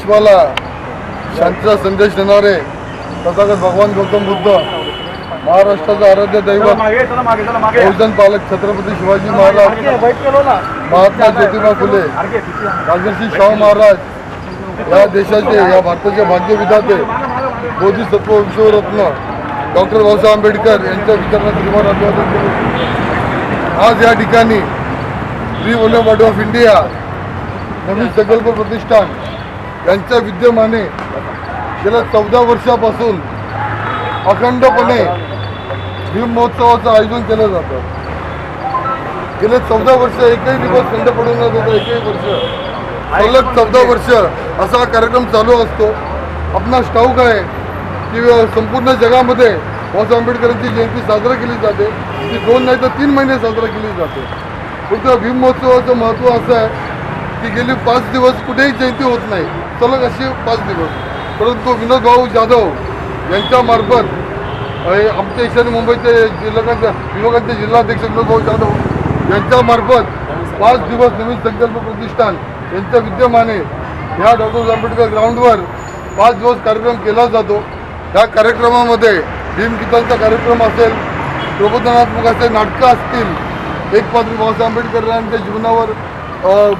विश्वाला शांतीचा संदेश देणारे तथागत भगवान गौतम बुद्ध महाराष्ट्राचं आराध्य दैवत बहुजन पालक छत्रपती शिवाजी महाराज महात्मा ज्योतिबा फुले राजर्षी शाहू महाराज या देशाचे या भारताचे भाग्यविधाते बोधिसत्व विश्वरत्न डॉक्टर बाबासाहेब आंबेडकर यांच्या विचारांना श्रीमान अभिवादन केले आज या ठिकाणी free volume body of India नवीन संकल्प प्रतिष्ठान यांच्या विद्यमाने गेल्या चौदा वर्षापासून अखंडपणे भीम महोत्सवाचं आयोजन केलं जातं. गेले चौदा वर्ष एकही दिवस खंड पडून न देता एकही वर्ष सलग चौदा वर्ष असा हा कार्यक्रम चालू असतो. आपणास ठाऊक आहे की संपूर्ण जगामध्ये बाबासाहेब आंबेडकरांची जयंती साजरी केली जाते. ती दोन नाही तर तीन महिने साजरा केली जाते. फक्त भीम महोत्सवाचं महत्त्व असं आहे की गेली पाच दिवस कुठेही जयंती होत नाही. सलग असे पाच दिवस. परंतु विनोद भाऊ जाधव यांच्यामार्फत आमच्या ईशान्य मुंबईचे जिल्हा विभागाचे जिल्हाध्यक्ष विनोद भाऊ जाधव यांच्यामार्फत पाच दिवस नवीन संकल्प प्रतिष्ठान यांच्या विद्यमाने ह्या डॉक्टर आंबेडकर ग्राउंडवर पाच दिवस कार्यक्रम केला जातो. या कार्यक्रमामध्ये भीमगीतांचा कार्यक्रम असेल प्रबोधनात्मक असे नाटकं असतील एक पात्र बाबासाहेब आंबेडकरांच्या जीवनावर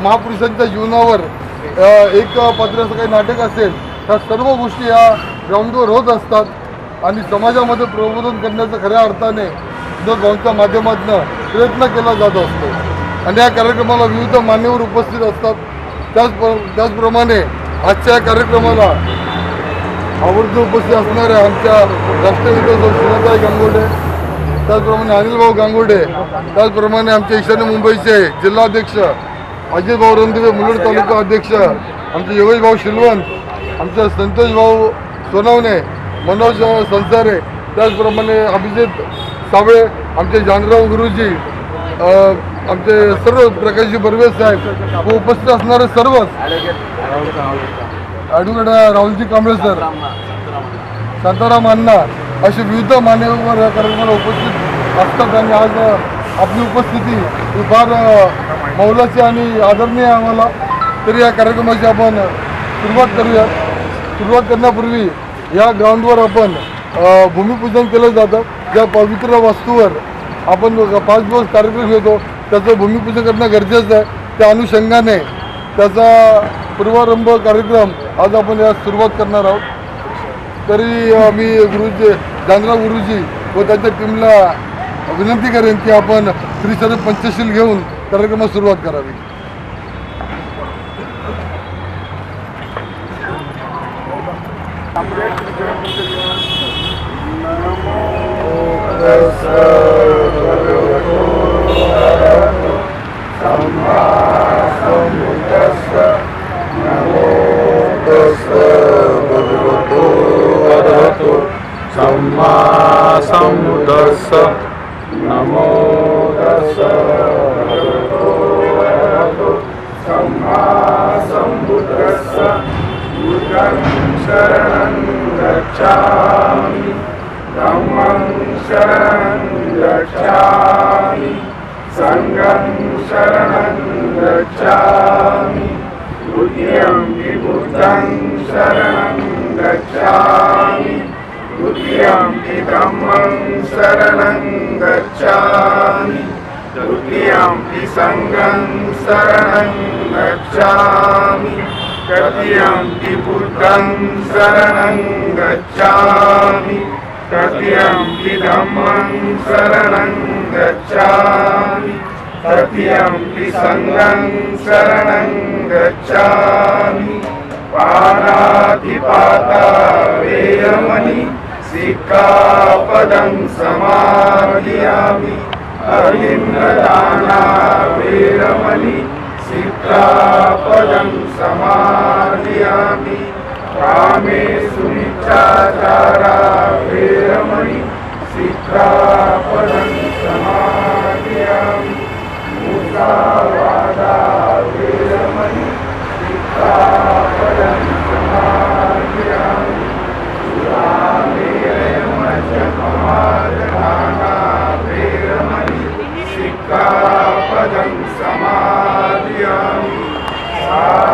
महापुरुषांच्या जीवनावर एक पत्राचं काही नाटक असेल ह्या सर्व गोष्टी या ग्राउंडवर होत असतात आणि समाजामध्ये प्रबोधन करण्याचं खऱ्या अर्थाने विनोद भाऊंच्या माध्यमातून प्रयत्न केला जात असतो. आणि या कार्यक्रमाला विविध मान्यवर उपस्थित असतात. त्याच त्याचप्रमाणे आजच्या या कार्यक्रमाला आवर्जून उपस्थित असणाऱ्या आमच्या राष्ट्रनेते सुनीताई गांगोडे त्याचप्रमाणे अनिलभाऊ गांगोडे त्याचप्रमाणे आमच्या ईशान्य मुंबईचे जिल्हाध्यक्ष अजित भाऊ रणदिवे मुलूड तालुका अध्यक्ष आमचे योगेश भाऊ शिलवंत आमचे संतोष भाऊ सोनवणे मनोज संसारे त्याचप्रमाणे अभिजित साबळे आमचे जानराव गुरुजी आमचे सर्व प्रकाशजी बर्वे साहेब व उपस्थित असणारे सर्वच. ॲडव्होकेट राहुलजी कांबळे सर शांताराम अण्णा असे विविध मान्यवर या कार्यक्रमाला उपस्थित असतात आणि आज आपली उपस्थिती ही फार मौलाची आणि आदरणीय आम्हाला. तरी या कार्यक्रमाची आपण सुरुवात करूया. सुरुवात करण्यापूर्वी या ग्राउंडवर आपण भूमिपूजन केलं जातं. ज्या पवित्र वस्तूवर आपण पाच दिवस कार्यक्रम घेतो त्याचं भूमिपूजन करणं गरजेचं आहे. त्या अनुषंगाने त्याचा पूर्वारंभ कार्यक्रम आज आपण या सुरुवात करणार आहोत. तरी मी गुरुजी जानराव गुरुजी व त्यांच्या टीमला विनंती करेन की आपण श्री पंचशील घेऊन कार्यक्रमास सुरुवात करावी. सम्मा शरणं गच्छामि धम्मं शरणं गच्छामि सङ्गं शरणं गच्छामि द्वितीयं विबुद्धं शरणं गच्छामि। द्वितीयं हि धम्मं शरणं गच्छामि तृतीयं हि सङ्गं शरणं गच्छामि तृतीयं हि बुद्धं शरणं गच्छामि तृतीयं हि धम्मं शरणं गच्छामि तृतीयं हि सङ्गं शरणं गच्छामि पाणातिपाता वेरमणि सिक्कापदं समादयामि अहिन्द्रदाना वीरमणि सिक्कापदं समादयामि रामे सुनिचाचारा वीरमणि सिक्कापदं समादयामि मूषा Amen.